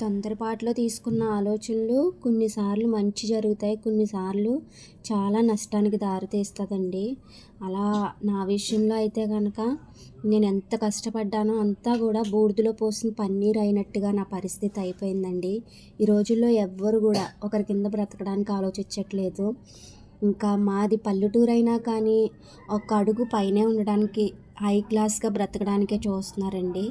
తొందరపాటులో తీసుకున్న ఆలోచనలు కొన్నిసార్లు మంచి జరుగుతాయి కొన్నిసార్లు చాలా నష్టానికి దారితీస్తుందండి. అలా నా విషయంలో అయితే కనుక నేను ఎంత కష్టపడ్డానో అంతా కూడా బూడిదలో పోసిన పన్నీర్ అయినట్టుగా నా పరిస్థితి అయిపోయిందండి. ఈ రోజుల్లో ఎవ్వరు కూడా ఒకరి కింద బ్రతకడానికి ఆలోచించట్లేదు. ఇంకా మాది పల్లెటూరు అయినా కానీ ఒక అడుగు పైనే ఉండడానికి హై క్లాస్గా బ్రతకడానికే చూస్తున్నారండి.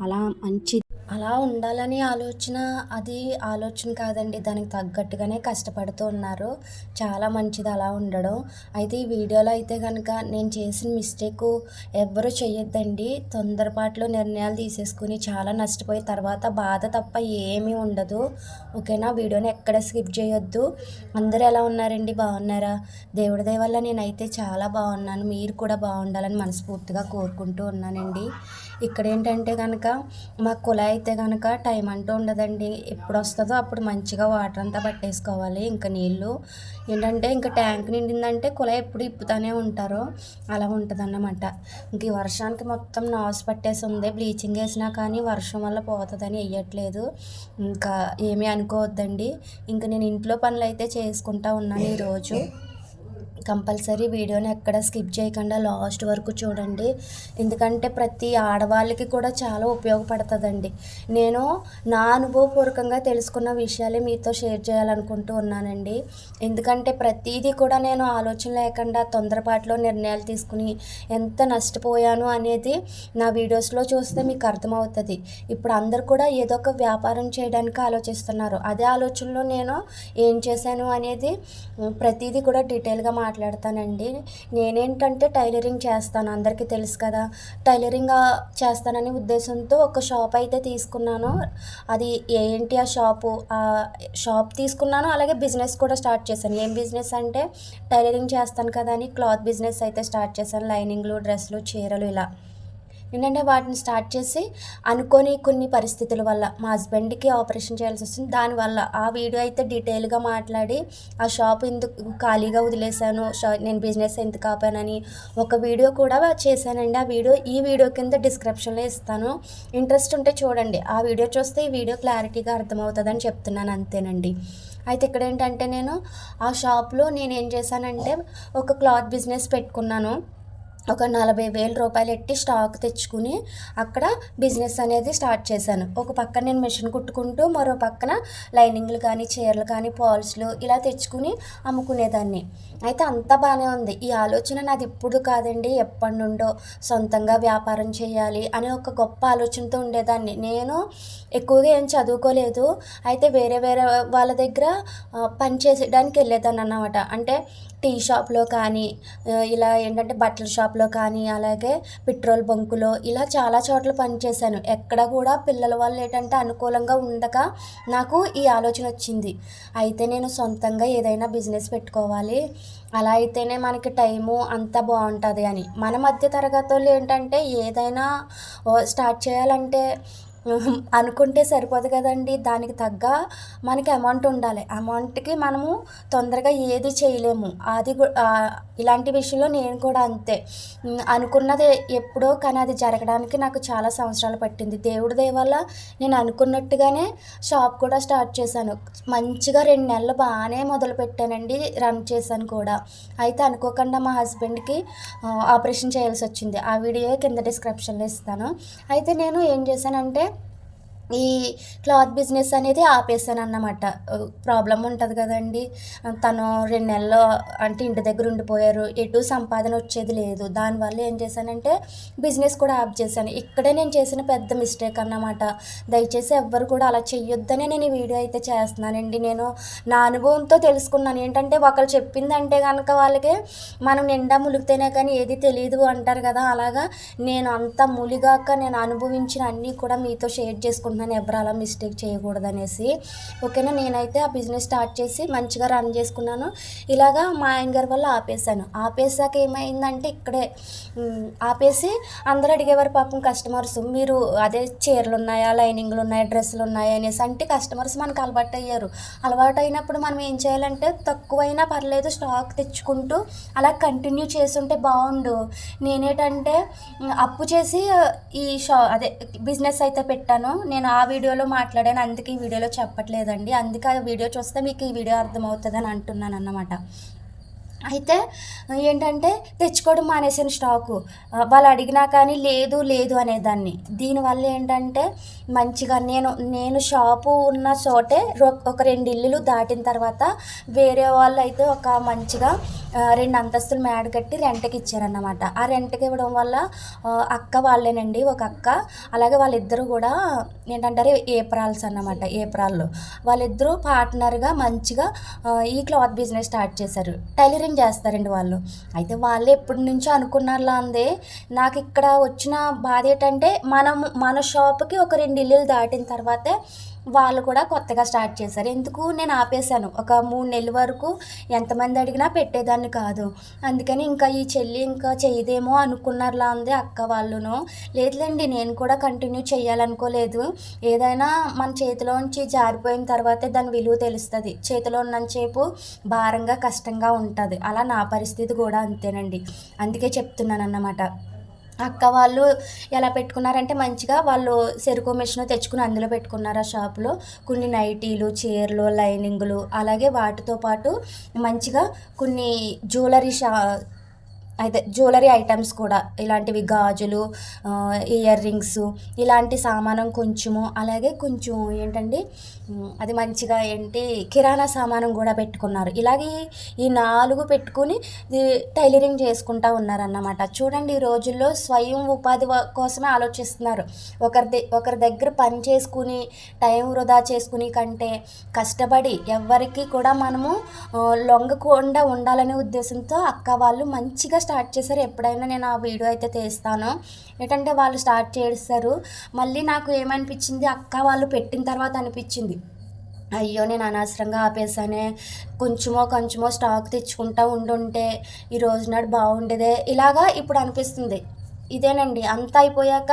అలా మంచి అలా ఉండాలని ఆలోచన అది ఆలోచన కాదండి. దానికి తగ్గట్టుగానే కష్టపడుతూ ఉన్నారు. చాలా మంచిది అలా ఉండడం. అయితే ఈ వీడియోలో అయితే కనుక నేను చేసిన మిస్టేక్ ఎవ్వరూ చేయొద్దండి తొందరపాటులో నిర్ణయాలు తీసేసుకుని చాలా నష్టపోయి తర్వాత బాధ తప్ప ఏమీ ఉండదు. ఓకేనా? వీడియోని ఎక్కడ స్కిప్ చేయొద్దు. అందరూ ఎలా ఉన్నారండి? బాగున్నారా? దేవుడి దయ వల్ల నేనైతే చాలా బాగున్నాను. మీరు కూడా బాగుండాలని మనస్ఫూర్తిగా కోరుకుంటూ ఉన్నానండి. ఇక్కడ ఏంటంటే కనుక మా కుళాయి అయితే కనుక టైం అంటూ ఉండదండి. ఎప్పుడు వస్తుందో అప్పుడు మంచిగా వాటర్ అంతా పట్టేసుకోవాలి ఇంకా నీళ్ళు. ఏంటంటే ఇంకా ట్యాంక్ నిండిందంటే కుళాయి ఎప్పుడు ఇప్పుతానే ఉంటారు. అలా ఉంటుంది అన్నమాట ఇంక ఈ వర్షానికి మొత్తం నాసు పట్టేసి ఉంది. బ్లీచింగ్ వేసినా కానీ వర్షం వల్ల పోతుందని వేయట్లేదు ఇంకా ఏమీ అనుకోవద్దండి. ఇంకా నేను ఇంట్లో పనులు అయితే చేసుకుంటా ఉన్నాను ఈరోజు. కంపల్సరీ వీడియోని ఎక్కడ స్కిప్ చేయకుండా లాస్ట్ వరకు చూడండి. ఎందుకంటే ప్రతి ఆడవాళ్ళకి కూడా చాలా ఉపయోగపడుతుందండి. నేను నా అనుభవపూర్వకంగా తెలుసుకున్న విషయాలే మీతో షేర్ చేయాలనుకుంటూ ఉన్నానండి. ఎందుకంటే ప్రతిదీ కూడా నేను ఆలోచన లేకుండా తొందరపాటులో నిర్ణయాలు తీసుకుని ఎంత నష్టపోయాను అనేది నా వీడియోస్లో చూస్తే మీకు అర్థమవుతుంది. ఇప్పుడు అందరు కూడా ఏదో ఒక వ్యాపారం చేయడానికి ఆలోచిస్తున్నారు. అదే ఆలోచనలో నేను ఏం చేశాను అనేది ప్రతిదీ కూడా డీటెయిల్గా మాట్లాడతానండి. నేనేంటంటే టైలరింగ్ చేస్తాను అందరికీ తెలుసు కదా. టైలరింగ్ చేస్తాననే ఉద్దేశంతో ఒక షాప్ అయితే తీసుకున్నాను. అది ఏంటి ఆ షాపు? ఆ షాప్ తీసుకున్నాను అలాగే బిజినెస్ కూడా స్టార్ట్ చేశాను. ఏం బిజినెస్ అంటే టైలరింగ్ చేస్తాను కదా అని క్లాత్ బిజినెస్ అయితే స్టార్ట్ చేశాను. లైనింగ్లు డ్రెస్సులు చీరలు ఇలా. ఏంటంటే వాటిని స్టార్ట్ చేసి అనుకోని కొన్ని పరిస్థితుల వల్ల మా హస్బెండ్కి ఆపరేషన్ చేయాల్సి వస్తుంది. దానివల్ల ఆ వీడియో అయితే డీటెయిల్గా మాట్లాడి ఆ షాప్ ఎందుకు ఖాళీగా వదిలేశాను నేను బిజినెస్ ఎందుకు ఆపానని ఒక వీడియో కూడా చేశానండి. ఆ వీడియో ఈ వీడియో కింద డిస్క్రిప్షన్లో ఇస్తాను. ఇంట్రెస్ట్ ఉంటే చూడండి. ఆ వీడియో చూస్తే ఈ వీడియో క్లారిటీగా అర్థమవుతుందని చెప్తున్నాను. అంతేనండి. అయితే ఇక్కడ ఏంటంటే నేను ఆ షాప్లో నేను ఏం చేశానంటే ఒక క్లాత్ బిజినెస్ పెట్టుకున్నాను. ఒక నలభై వేల రూపాయలు ఎట్టి స్టాక్ తెచ్చుకుని అక్కడ బిజినెస్ అనేది స్టార్ట్ చేశాను. ఒక పక్కన నేను మిషన్ కుట్టుకుంటూ మరో పక్కన లైనింగ్లు కానీ చీరలు కానీ పాల్స్లు ఇలా తెచ్చుకుని అమ్ముకునేదాన్ని. అయితే అంతా బాగానే ఉంది. ఈ ఆలోచన నాది ఇప్పుడు కాదండి ఎప్పటి నుండో సొంతంగా వ్యాపారం చేయాలి అనే ఒక గొప్ప ఆలోచనతో ఉండేదాన్ని. నేను ఎక్కువగా ఏం చదువుకోలేదు. అయితే వేరే వేరే వాళ్ళ దగ్గర పని చేసేయడానికి వెళ్ళేదాన్ని అన్నమాట. అంటే టీ షాప్లో కానీ ఇలా ఏంటంటే బట్టల షాప్లో కానీ అలాగే పెట్రోల్ బంకులో ఇలా చాలా చోట్ల పనిచేశాను. ఎక్కడ కూడా పిల్లల వాళ్ళు ఏంటంటే అనుకూలంగా ఉండక నాకు ఈ ఆలోచన వచ్చింది. అయితే నేను సొంతంగా ఏదైనా బిజినెస్ పెట్టుకోవాలి. అలా అయితేనే మనకి టైము అంత బాగుంటుంది అని. మన మధ్య తరగతి వాళ్ళు ఏంటంటే ఏదైనా స్టార్ట్ చేయాలంటే అనుకుంటే సరిపోదు కదండి. దానికి తగ్గ మనకి అమౌంట్ ఉండాలి. అమౌంట్కి మనము తొందరగా ఏది చేయలేము. అది ఇలాంటి విషయంలో నేను కూడా అంతే. అనుకున్నది ఎప్పుడో కానీ అది జరగడానికి నాకు చాలా సంవత్సరాలు పట్టింది. దేవుడి దయ వల్ల నేను అనుకున్నట్టుగానే షాప్ కూడా స్టార్ట్ చేశాను. మంచిగా రెండు నెలలు బాగానే మొదలు పెట్టానండి రన్ చేశాను కూడా. అయితే అనుకోకుండా మా హస్బెండ్కి ఆపరేషన్ చేయాల్సి వచ్చింది. ఆ వీడియో కింద డిస్క్రిప్షన్లో ఇస్తాను. అయితే నేను ఏం చేశానంటే ఈ క్లాత్ బిజినెస్ అనేది ఆపేసాను అన్నమాట ప్రాబ్లం ఉంటుంది కదండి. తను రెండు నెలలు అంటే ఇంటి దగ్గర ఉండిపోయారు. ఎటు సంపాదన వచ్చేది లేదు. దానివల్ల ఏం చేశానంటే బిజినెస్ కూడా ఆప్ చేశాను. ఇక్కడే నేను చేసిన పెద్ద మిస్టేక్ అన్నమాట. దయచేసి ఎవ్వరు కూడా అలా చెయ్యొద్దనే నేను ఈ వీడియో అయితే చేస్తున్నానండి. నేను నా అనుభవంతో తెలుసుకున్నాను. ఏంటంటే ఒకరు చెప్పిందంటే కనుక వాళ్ళకి మనం నిండా ములిగితేనే కానీ ఏది తెలియదు అంటారు కదా. అలాగా నేను అంత ములిగాక నేను అనుభవించిన అన్నీ కూడా మీతో షేర్ చేసుకుంటున్నాను. అనుకుంటున్నాను ఎవరు అలా మిస్టేక్ చేయకూడదు అనేసి ఓకేనా? నేనైతే ఆ బిజినెస్ స్టార్ట్ చేసి మంచిగా రన్ చేసుకున్నాను. ఇలాగా మా ఆయన గారి వల్ల ఆపేసాను ఆపేసాక ఏమైందంటే ఇక్కడే ఆపేసి అందరూ అడిగేవారు పాపం కస్టమర్స్ మీరు అదే చీరలు ఉన్నాయా? లైనింగ్లు ఉన్నాయా? డ్రెస్సులు ఉన్నాయా? అనేసి అంటే కస్టమర్స్ మనకు అలవాటు అయ్యారు. అలవాటు అయినప్పుడు మనం ఏం చేయాలంటే తక్కువైనా పర్లేదు స్టాక్ తెచ్చుకుంటూ అలా కంటిన్యూ చేస్తుంటే బాగుండు. నేనేటంటే అప్పు చేసి ఈ షా అదే బిజినెస్ అయితే పెట్టాను. నేను ఆ వీడియోలో మాట్లాడాను అందుకే ఈ వీడియోలో చెప్పట్లేదండి. అందుకే ఆ వీడియో చూస్తే మీకు ఈ వీడియో అర్థమవుతుందని అంటున్నాను అన్నమాట. అయితే ఏంటంటే తెచ్చుకోవడం మానేసిన స్టాకు. వాళ్ళు అడిగినా కానీ లేదు లేదు అనేదాన్ని. దీనివల్ల ఏంటంటే మంచిగా నేను నేను షాపు ఉన్న చోటే ఒక రెండు ఇల్లులు దాటిన తర్వాత వేరే వాళ్ళు అయితే ఒక మంచిగా రెండు అంతస్తులు మేడ కట్టి రెంట్కి ఇచ్చారన్నమాట. ఆ రెంట్కి ఇవ్వడం వల్ల అక్క వాళ్ళేనండి ఒక అక్క అలాగే వాళ్ళిద్దరూ కూడా ఏంటంటారు ఏప్రాల్స్ అన్నమాట ఏప్రాల్లో. వాళ్ళిద్దరూ పార్ట్నర్గా మంచిగా ఈ క్లాత్ బిజినెస్ స్టార్ట్ చేశారు. టైలరింగ్ చేస్తారండి వాళ్ళు. అయితే వాళ్ళు ఎప్పటి నుంచో అనుకున్నారులా అందే నాకు ఇక్కడ వచ్చిన బాధ ఏంటంటే మనం మన షాప్కి ఒక రెండు ఇల్లులు దాటిన తర్వాతే వాళ్ళు కూడా కొత్తగా స్టార్ట్ చేశారు. ఎందుకు? నేను ఆపేశాను. ఒక మూడు నెలల వరకు ఎంతమంది అడిగినా పెట్టేదాన్ని కాదు. అందుకని ఇంకా ఈ చెల్లి ఇంకా చేయదేమో అనుకున్నారులా ఉంది అక్క వాళ్ళును. లేదులేండి నేను కూడా కంటిన్యూ చేయాలనుకోలేదు. ఏదైనా మన చేతిలోంచి జారిపోయిన తర్వాతే దాని విలువ తెలుస్తుంది. చేతిలో ఉన్నంతసేపు భారంగా కష్టంగా ఉంటుంది. అలా నా పరిస్థితి కూడా అంతేనండి. అందుకే చెప్తున్నాను అన్నమాట అక్క వాళ్ళు ఎలా పెట్టుకున్నారంటే మంచిగా వాళ్ళు సెరుకు మెషిన్ తెచ్చుకుని అందులో పెట్టుకున్నారు ఆ షాప్లో. కొన్ని నైటీలు చీరలు లైనింగ్లు అలాగే వాటితో పాటు మంచిగా కొన్ని జ్యువెలరీ షా అయితే జ్యువెలరీ ఐటమ్స్ కూడా ఇలాంటివి గాజులు ఇయర్ రింగ్స్ ఇలాంటి సామానం కొంచెము అలాగే కొంచెం ఏంటండి అది మంచిగా ఏంటి కిరాణా సామానం కూడా పెట్టుకున్నారు. ఇలాగే ఈ నాలుగు పెట్టుకుని టైలరింగ్ చేసుకుంటా ఉన్నారన్నమాట. చూడండి ఈ రోజుల్లో స్వయం ఉపాధి కోసమే ఆలోచిస్తున్నారు. ఒకరి ద- ఒకరి దగ్గర పని చేసుకుని టైం వృధా చేసుకుని కంటే కష్టపడి ఎవరికి కూడా మనము లొంగకుండా ఉండాలనే ఉద్దేశంతో అక్క వాళ్ళు మంచిగా స్టార్ట్ చేశారు. ఎప్పుడైనా నేను ఆ వీడియో అయితే తీస్తాను. ఏంటంటే వాళ్ళు స్టార్ట్ చేస్తారు మళ్ళీ నాకు ఏమనిపించింది? అక్క వాళ్ళు పెట్టిన తర్వాత అనిపించింది. అయ్యో నేను అనవసరంగా ఆపేసానే కొంచెమో కొంచెమో స్టాక్ తెచ్చుకుంటా ఉండుంటే ఈ రోజు నాడు బాగుండేదే. ఇలాగా ఇప్పుడు అనిపిస్తుంది. ఇదేనండి. అంతా అయిపోయాక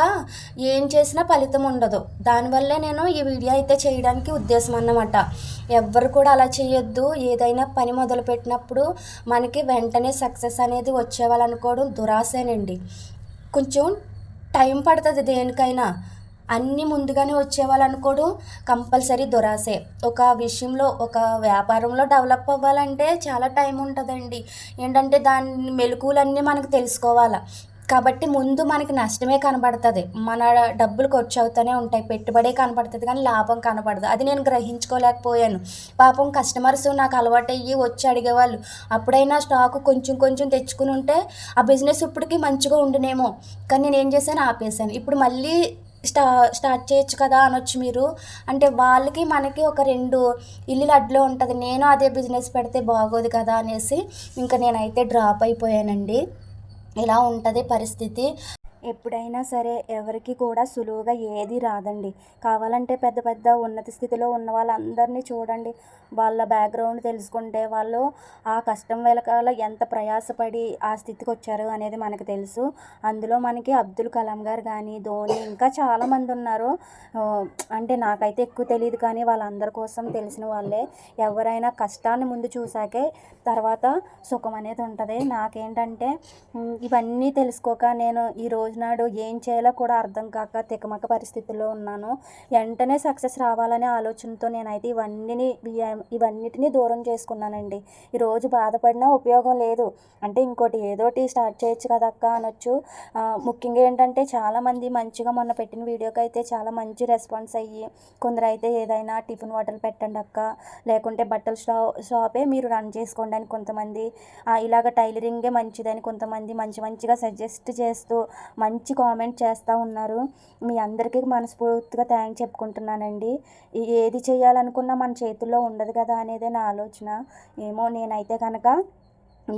ఏం చేసినా ఫలితం ఉండదు. దానివల్లే నేను ఈ వీడియో అయితే చేయడానికి ఉద్దేశం అన్నమాట ఎవ్వరు కూడా అలా చేయొద్దు. ఏదైనా పని మొదలుపెట్టినప్పుడు మనకి వెంటనే సక్సెస్ అనేది వచ్చేవాళ్ళనుకోవడం దురాశేనండి. కొంచెం టైం పడుతుంది దేనికైనా. అన్నీ ముందుగానే వచ్చేవాళ్ళు కంపల్సరీ దురాసే ఒక విషయంలో ఒక వ్యాపారంలో డెవలప్ అవ్వాలంటే చాలా టైం ఉంటుందండి. ఏంటంటే దాని మెలకువలన్నీ మనకు తెలుసుకోవాలి. కాబట్టి ముందు మనకి నష్టమే కనబడుతుంది. మన డబ్బులు ఖర్చు అవుతూనే ఉంటాయి. పెట్టుబడే కనబడుతుంది కానీ లాభం కనబడదు. అది నేను గ్రహించుకోలేకపోయాను. పాపం కస్టమర్స్ నాకు అలవాటు అయ్యి వచ్చి అడిగేవాళ్ళు. అప్పుడైనా స్టాక్ కొంచెం కొంచెం తెచ్చుకుని ఉంటే ఆ బిజినెస్ ఇప్పటికీ మంచిగా ఉండునేమో. కానీ నేను ఏం చేశాను? ఆపేసాను ఇప్పుడు మళ్ళీ స్టా స్టార్ట్ చేయొచ్చు కదా అనొచ్చు మీరు. అంటే వాళ్ళకి మనకి ఒక రెండు ఇల్లులు అడ్లో ఉంటుంది. నేను అదే బిజినెస్ పెడితే బాగోదు కదా అనేసి ఇంకా నేనైతే డ్రాప్ అయిపోయానండి. ఇలా ఉంటుంది పరిస్థితి? ఎప్పుడైనా సరే ఎవరికి కూడా సులువుగా ఏది రాదండి. కావాలంటే పెద్ద పెద్ద ఉన్నత స్థితిలో ఉన్న వాళ్ళందరినీ చూడండి. వాళ్ళ బ్యాక్గ్రౌండ్ తెలుసుకుంటే వాళ్ళు ఆ కష్టం వెనకాల ఎంత ప్రయాసపడి ఆ స్థితికి వచ్చారు అనేది మనకు తెలుసు. అందులో మనకి అబ్దుల్ కలాం గారు కానీ ధోని ఇంకా చాలామంది ఉన్నారు. అంటే నాకైతే ఎక్కువ తెలియదు కానీ వాళ్ళందరి కోసం తెలిసిన వాళ్ళే. ఎవరైనా కష్టాన్ని ముందు చూసాకే తర్వాత సుఖం అనేది ఉంటుంది. నాకేంటంటే ఇవన్నీ తెలుసుకోక నేను ఈ రోజునాడు ఏం చేయాలో కూడా అర్థం కాక తికమక పరిస్థితుల్లో ఉన్నాను. వెంటనే సక్సెస్ రావాలనే ఆలోచనతో నేనైతే ఇవన్నీ ఇవన్నిటిని దూరం చేసుకున్నానండి. ఈరోజు బాధపడినా ఉపయోగం లేదు. అంటే ఇంకోటి ఏదోటి స్టార్ట్ చేయొచ్చు కదక్క అనొచ్చు. ముఖ్యంగా ఏంటంటే చాలామంది మంచిగా మొన్న పెట్టిన వీడియోకి అయితే చాలా మంచి రెస్పాన్స్ అయ్యి కొందరైతే ఏదైనా టిఫిన్ వాటర్ పెట్టండి అక్క లేకుంటే బట్టల షా షాపే మీరు రన్ చేసుకోండి అని కొంతమంది ఇలాగ టైలరింగే మంచిదని కొంతమంది మంచి మంచిగా సజెస్ట్ చేస్తూ మంచి కామెంట్ చేస్తూ ఉన్నారు. మీ అందరికీ మనస్ఫూర్తిగా థ్యాంక్ చెప్పుకుంటున్నానండి. ఏది చేయాలనుకున్నా మన చేతుల్లో ఉండదు కదా అనేదే నా ఆలోచన. ఏమో నేనైతే కనుక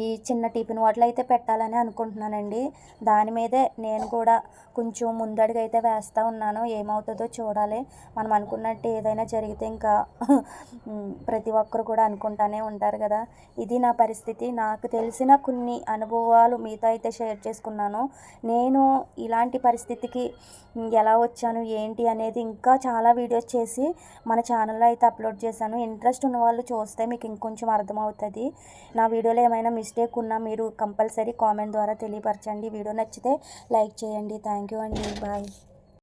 ఈ చిన్న టిఫిన్ హోటల్ అయితే పెట్టాలని అనుకుంటున్నానండి. దాని మీదే నేను కూడా కొంచెం ముందడుగు అయితే వేస్తూ ఉన్నాను. ఏమవుతుందో చూడాలి. మనం అనుకున్నట్టు ఏదైనా జరిగితే ఇంకా ప్రతి ఒక్కరు కూడా అనుకుంటానే ఉంటారు కదా. ఇది నా పరిస్థితి. నాకు తెలిసిన కొన్ని అనుభవాలు మీతో అయితే షేర్ చేసుకున్నాను. నేను ఇలాంటి పరిస్థితికి ఎలా వచ్చాను ఏంటి అనేది ఇంకా చాలా వీడియోస్ చేసి మన ఛానల్లో అయితే అప్లోడ్ చేశాను. ఇంట్రెస్ట్ ఉన్న వాళ్ళు చూస్తే మీకు ఇంకొంచెం అర్థమవుతుంది. నా వీడియోలో ఏమైనా మిస్టేక్ ఉన్నా మీరు కంపల్సరీ కామెంట్ ద్వారా తెలియపరచండి. వీడియో నచ్చితే లైక్ చేయండి. థ్యాంక్ యూ అండి. బాయ్.